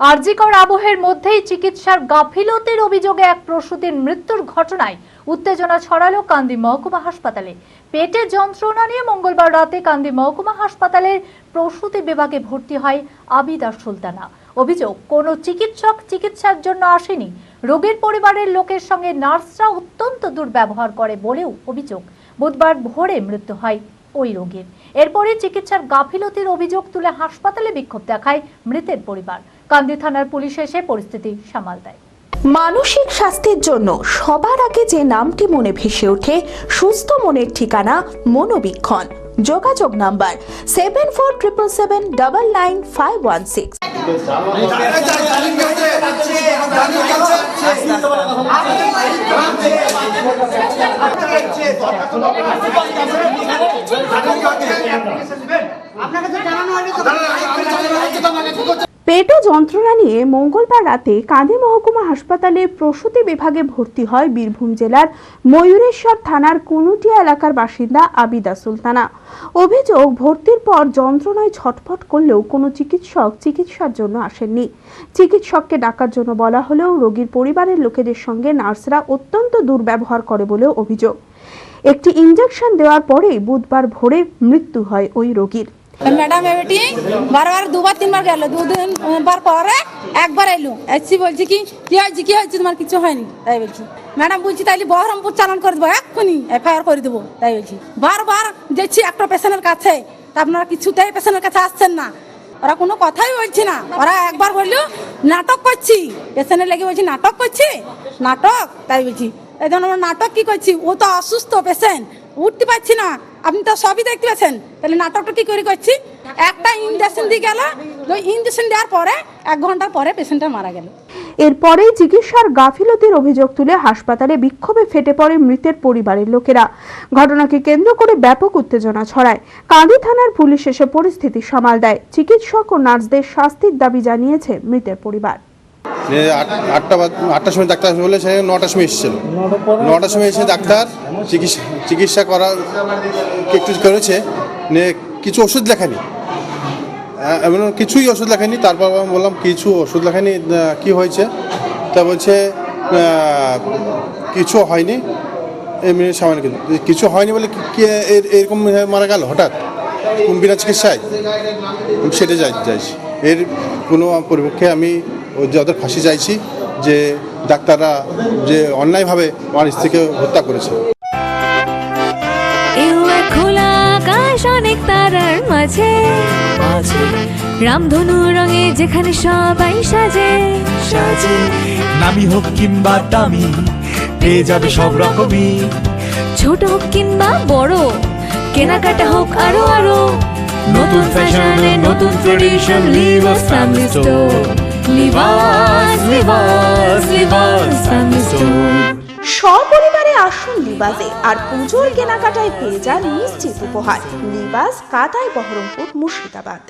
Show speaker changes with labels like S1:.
S1: আরজিকর আবহের মধ্যেই চিকিৎসার গাফিলতির অভিযোগে এক প্রসূতির মৃত্যুর ঘটনায় উত্তেজনা ছড়ালো কান্দি মহকুমা হাসপাতালে। পেটে যন্ত্রণা নিয়ে মঙ্গলবার রাতে কান্দি মহকুমা হাসপাতালের প্রসূতি বিভাগে ভর্তি হয় আবিদা সুলতানা। অভিযোগ, কোনো চিকিৎসক চিকিৎসার জন্য আসেনি। রোগীর পরিবারের লোকের সঙ্গে নার্সরা অত্যন্ত দুর্ব্যবহার করে বলেও অভিযোগ, বুধবার ভোরে মৃত্যু হয় ওই রোগীর। এরপরে চিকিৎসার গাফিলতির অভিযোগ তুলে হাসপাতালে বিক্ষোভ দেখায় মৃতের পরিবার। কান্দি থানার পুলিশ এসে পরিস্থিতি সামাল দেয়।
S2: মানসিক স্বাস্থ্যের জন্য সবার আগে যে নামটি মনে ভেসে ওঠে সুস্থ মনের ঠিকানা মনোবীক্ষণ। যোগাযোগ number seven four triple seven double nine five one six
S3: আপনাকে তো জানানো হয়নি
S2: পেট যন্ত্রণা নিয়ে মঙ্গলবার রাতে কাঁদি মহকুমা হাসপাতালে প্রসূতি বিভাগে ভর্তি হয় বীরভূম জেলার ময়ূরেশ্বর থানার কুনুটিয়া এলাকার বাসিন্দা আবিদা সুলতানা। অভিযোগ, ভর্তির পর যন্ত্রণায় ছটফট করলেও কোনো চিকিৎসক চিকিৎসার জন্য আসেননি। চিকিৎসককে ডাকার জন্য বলা হলেও রোগীর পরিবারের লোকেদের সঙ্গে নার্সরা অত্যন্ত দুর্ব্যবহার করে বলেও অভিযোগ। একটি ইঞ্জেকশন দেওয়ার পরেই বুধবার ভোরে মৃত্যু হয় ওই রোগীর।
S4: ম্যাডাম এবেটি বারবার দুবার, তিনবার গেল। দুদিন বার পরে একবার এলো। এসছি বলছি কি কি হয়েছে কি হয়েছে, তোমার কিছু হয়নি? তাই বলছি। ম্যাডাম বলছি, তাইলে বহরমপুর চালান করে দেবো, এক্ষুনি এফআইআর করে দেবো। তাই বলছি। বারবার যাচ্ছি একটা পেশেন্টের কাছে। তা আপনারা কিছুতেই পেশেন্টের কাছে আসছেন না। ওরা কোনো কথাই বলছে না। ওরা একবার বলল, নাটক করছি। পেশেন্টের লেগে বলছি, নাটক করছি? নাটক? তাই বলছি। এই আমরা নাটক কি করছি? ও তো অসুস্থ পেশেন্ট উঠতে পারছি না। আপনি তো সবই দেখতে পাচ্ছেন। তাহলে নাটকটা কি করে করছি? একটা ইঞ্জেকশন দিয়ে গেল ইঞ্জেকশন দেওয়ার পরে এক ঘণ্টা পরে পেশেন্টটা মারা গেল।
S2: এরপরেই চিকিৎসার গাফিলতির অভিযোগ তুলে হাসপাতালে বিক্ষোভে ফেটে পড়ে মৃতের পরিবারের লোকেরা। ঘটনাকে কেন্দ্র করে ব্যাপক উত্তেজনা ছড়ায়। কাঁদি থানার পুলিশ এসে পরিস্থিতি সামাল দেয়। চিকিৎসক ও নার্সদের শাস্তির দাবি জানিয়েছে মৃতের পরিবার।
S5: আটটা বা- আটটার সময় ডাক্তার বলে সে নটার সময় এসেছিল। নটার সময় এসে ডাক্তার চিকিৎসা চিকিৎসা করা একটু করেছে নে কিছু ওষুধ লেখানি এমন কিছুই ওষুধ লেখানি তারপর আমি বললাম কিছু ওষুধ লেখানি কি হয়েছে? তা বলছে কিছু হয়নি। এমনি সামান্য কিছু। কিছু হয়নি বলে কি- কি এর- এরকম মারা গেল হঠাৎ? বিনা চিকিৎসায়? সেটা যাই চাইছি এর কোনো পরিপক্ষে আমি ওই যে ফাঁসি চাইছি যে ডাক্তাররা যে অন্যায়ভাবে আমার স্ত্রীকে হত্যা করেছে।
S6: এও খোলা আকাশ অনেক তারার মাঝে। রামধনু রঙে যেখানে সবাই সাজে।
S7: সাজে। নামি হোক কিংবা দামি পেয়ে যাবে সব রকমই।
S6: ছোট হোক কিংবা বড় কেনাকাটা হোক আরও আরও। নতুন ফ্যাশনে নতুন ট্রেডিশন লিভাস ফ্যামিলি স্টোর
S2: সপরিবারে আসুন লিবাসে আর পুজোর কেনাকাটায় পেয়ে যান নিশ্চিত উপহার। লিবাস কাতায় বহরমপুর মুর্শিদাবাদ।